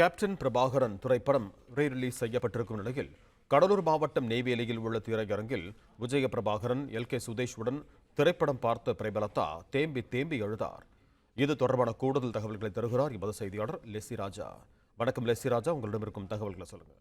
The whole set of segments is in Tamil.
கேப்டன் பிரபாகரன் திரைப்படம் ரீ ரிலீஸ் செய்யப்பட்டிருக்கும் நிலையில் கடலூர் மாவட்டம் நெய்வேலியில் உள்ள திரையரங்கில் விஜய பிரபாகரன் எல். கே. சுதேஷுடன் திரைப்படம் பார்த்த பிரபலதா தேம்பி தேம்பி எழுதார். இது தொடர்பான கூடுதல் தகவல்களை தருகிறார் எமது செய்தியாளர் லெசி ராஜா. வணக்கம் லெசி ராஜா உங்களிடம் இருக்கும் தகவல்களை சொல்லுங்க.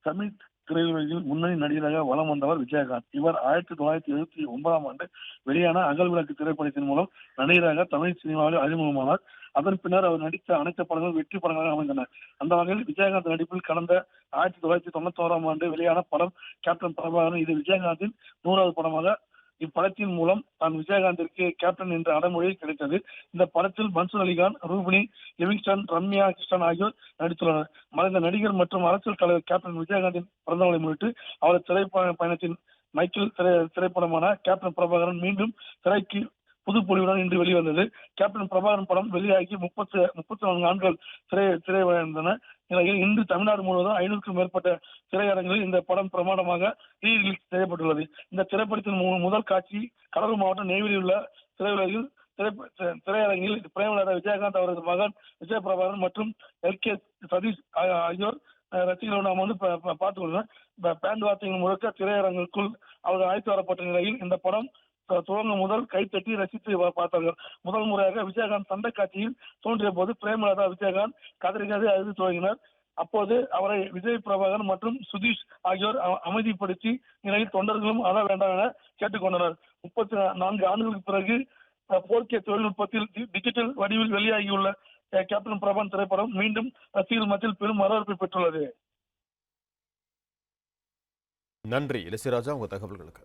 தமிழ் திரையுலகில் முன்னணி நடிகராக வலம் வந்தவர் விஜயகாந்த். இவர் ஆயிரத்தி தொள்ளாயிரத்தி எழுபத்தி ஒன்பதாம் ஆண்டு வெளியான அகல் விளக்கு திரைப்படத்தின் மூலம் நடிகராக தமிழ் சினிமாவில் அறிமுகமானார். அதன் பின்னர் அவர் நடித்த அனைத்து படங்களும் வெற்றி படங்களாக அமைந்தன. அந்த வகையில் விஜயகாந்த் நடிப்பில் கடந்த ஆயிரத்தி தொள்ளாயிரத்தி தொண்ணூத்தி ஓராம் ஆண்டு வெளியான படம் கேப்டன் பிரபாகரன் இது விஜயகாந்தின் நூறாவது படமாக இப்படத்தின் மூலம் தான் விஜயகாந்திற்கு கேப்டன் என்ற அடமொழி கிடைத்தது. இந்த படத்தில் மன்சூர் அலிகான் ரூபினி லிவிங்ஸ்டன் ரம்யா கிருஷ்ணன் ஆகியோர் நடித்துள்ளனர். மறைந்த நடிகர் மற்றும் அரசியல் தலைவர் கேப்டன் விஜயகாந்தின் பிறந்தநாளை முன்னிட்டு அவரது திரைப்பட பயணத்தின் மைக்கேல் திரை திரைப்படமான கேப்டன் பிரபாகரன் மீண்டும் திரைக்கு புது பொலிவுடன் இன்று வெளிவந்தது. கேப்டன் பிரபாகரன் படம் வெளியாகி முப்பத்து முப்பத்தி நான்கு ஆண்டுகள் திரை திரை வந்தன நிலையில் இன்று தமிழ்நாடு முழுவதும் ஐநூறுக்கும் மேற்பட்ட திரையரங்குகளில் இந்த படம் பிரமாணமாக ரீ ரிலீஸ் செய்யப்பட்டுள்ளது. இந்த திரைப்படத்தின் முதல் காட்சி கடலூர் மாவட்டம் நெய்வேலியில் உள்ள திரையுலகில் திரையரங்கில் பிரேமலதா விஜயகாந்த் அவரது மகன் விஜய பிரபாகரன் மற்றும் எல். கே. சதீஷ் ஆகியோர் அஹ், ரசிகர்கள் நாம் வந்து பார்த்துக் கொள்கிறோம். பேண்ட் வார்த்தைகள் முழுக்க திரையரங்குக்குள் அவர்கள் அழைத்து வரப்பட்ட நிலையில் இந்த படம் துவங்கும் முதல் கைத்தட்டி ரசித்து பார்த்தார்கள். முதல் முறையாக விஜயகாந்த் சண்டை காட்சியில் தோன்றிய போது பிரேமலதா விஜயகாந்த் கதறி கதறி அழுது துவங்கினார். அப்போது அவரை விஜய் பிரபாகர் மற்றும் சுதீஷ் ஆகியோர் அமைதிப்படுத்தி நிலையில் தொண்டர்களும் அழ வேண்டாம் என கேட்டுக்கொண்டனர். முப்பத்தி நான்கு ஆண்டுகளுக்கு பிறகு போர் தொழில்நுட்பத்தில் டிஜிட்டல் வடிவில் வெளியாகியுள்ள கேப்டன் பிரபான் திரைப்படம் மீண்டும் ரசிகர்கள் மத்தியில் பெரும் வரவேற்பை பெற்றுள்ளது. நன்றி லெஸ்ஸி உங்க தகவல்களுக்கு.